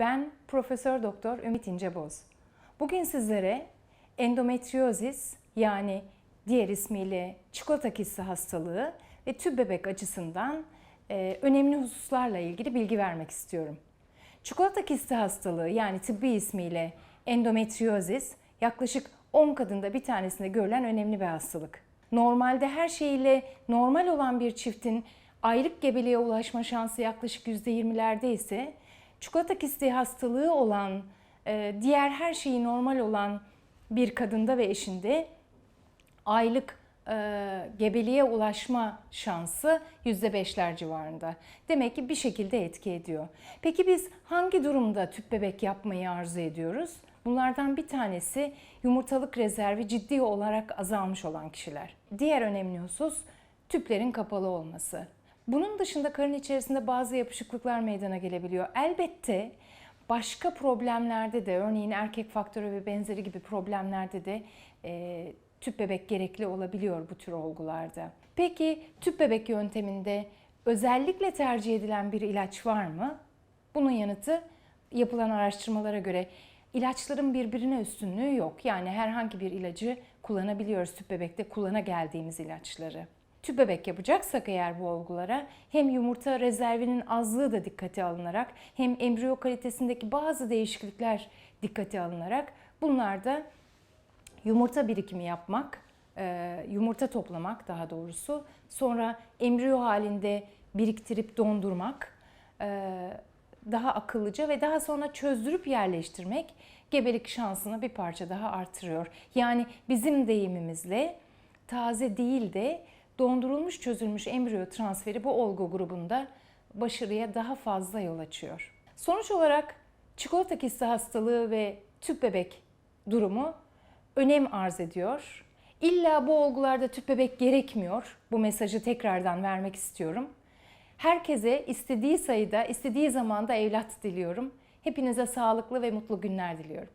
Ben Profesör Doktor Ümit İnceboz. Bugün sizlere endometriozis yani diğer ismiyle çikolata kisti hastalığı ve tüp bebek açısından e, önemli hususlarla ilgili bilgi vermek istiyorum. Çikolata kisti hastalığı yani tıbbi ismiyle endometriozis yaklaşık 10 kadında bir tanesinde görülen önemli bir hastalık. Normalde her şeyiyle normal olan bir çiftin aylık gebeliğe ulaşma şansı yaklaşık %20'lerde ise çikolata kisti hastalığı olan, e, diğer her şeyi normal olan bir kadında ve eşinde aylık e, gebeliğe ulaşma şansı %5'ler civarında. Demek ki bir şekilde etki ediyor. Peki biz hangi durumda tüp bebek yapmayı arzu ediyoruz? Bunlardan bir tanesi yumurtalık rezervi ciddi olarak azalmış olan kişiler. Diğer önemli husus tüplerin kapalı olması. Bunun dışında karın içerisinde bazı yapışıklıklar meydana gelebiliyor. Elbette başka problemlerde de örneğin erkek faktörü ve benzeri gibi problemlerde de e, tüp bebek gerekli olabiliyor bu tür olgularda. Peki tüp bebek yönteminde özellikle tercih edilen bir ilaç var mı? Bunun yanıtı yapılan araştırmalara göre ilaçların birbirine üstünlüğü yok. Yani herhangi bir ilacı kullanabiliyoruz tüp bebekte kullana geldiğimiz ilaçları. Tüp bebek yapacaksak eğer bu olgulara hem yumurta rezervinin azlığı da dikkate alınarak hem embriyo kalitesindeki bazı değişiklikler dikkate alınarak bunlarda yumurta birikimi yapmak, e, yumurta toplamak daha doğrusu, sonra embriyo halinde biriktirip dondurmak, e, daha akıllıca ve daha sonra çözdürüp yerleştirmek gebelik şansını bir parça daha artırıyor. Yani bizim deyimimizle taze değil de dondurulmuş çözülmüş embriyo transferi bu olgu grubunda başarıya daha fazla yol açıyor. Sonuç olarak çikolata kisti hastalığı ve tüp bebek durumu önem arz ediyor. İlla bu olgularda tüp bebek gerekmiyor. Bu mesajı tekrardan vermek istiyorum. Herkese istediği sayıda, istediği zamanda evlat diliyorum. Hepinize sağlıklı ve mutlu günler diliyorum.